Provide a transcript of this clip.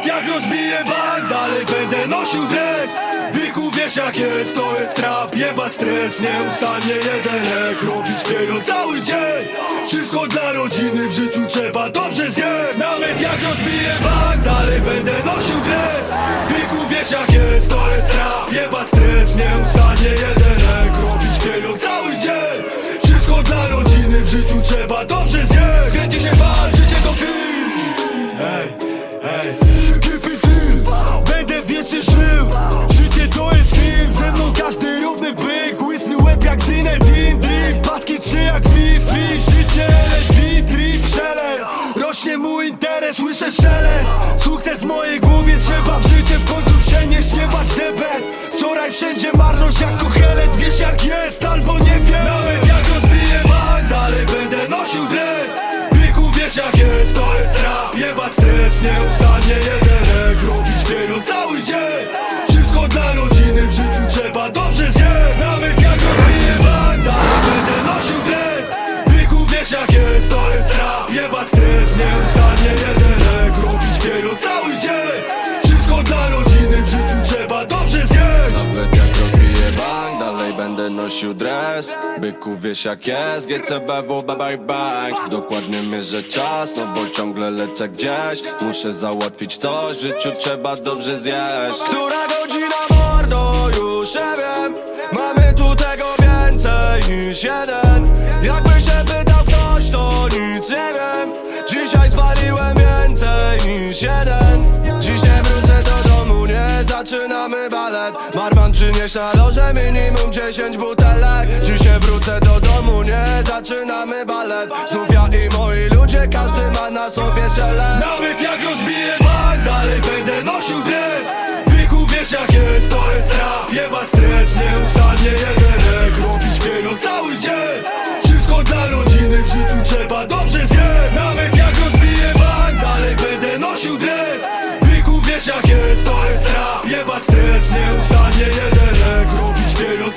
Nawet jak rozbiję bank, dalej będę nosił dres. Byku wiesz jak jest, to jest trap, jeba stres. Nieustannie jedynek, robić pieniądz cały dzień. Wszystko dla rodziny, w życiu trzeba dobrze zjeść. Nawet jak rozbiję bank, dalej będę nosił dres. Byku wiesz jak jest Zinedine Drip Paski trzy jak Wi-Fi Życie LSD Drip Przelew Rośnie mój interes Słyszę szelest. Sukces w mojej głowie Trzeba w życie w końcu przenieść Nie bać debet. Wczoraj wszędzie marność jak kochelet Wiesz jak jest albo nie wiem. Nawet stres, nieustannie jedynek Robić pieniądz cały dzień. Wszystko dla rodziny, w życiu trzeba dobrze zjeść. Nawet jak rozbiję bank, dalej będę nosił dres. Byku wiesz jak jest, GCBW bye bang Dokładnie mierzę czas, no bo ciągle lecę gdzieś. Muszę załatwić coś, w życiu trzeba dobrze zjeść. Która godzina mordo, już nie wiem. Mamy tu tego więcej niż jeden. Jakby Dzisiaj spaliłem więcej niż jeden. Nie wrócę do domu, nie zaczynamy balet. Marwan przynieś na loże minimum 10 butelek. Nie wrócę do domu, nie zaczynamy balet. Znów ja i moi ludzie, każdy ma na sobie szelest Nawet jak rozbiję bank, dalej będę nosił dres. Byku wiesz jak jest, to jest trap, jeba jak jest, to jest trap Jebać stres, nieustannie jeden ek Robić pieniądz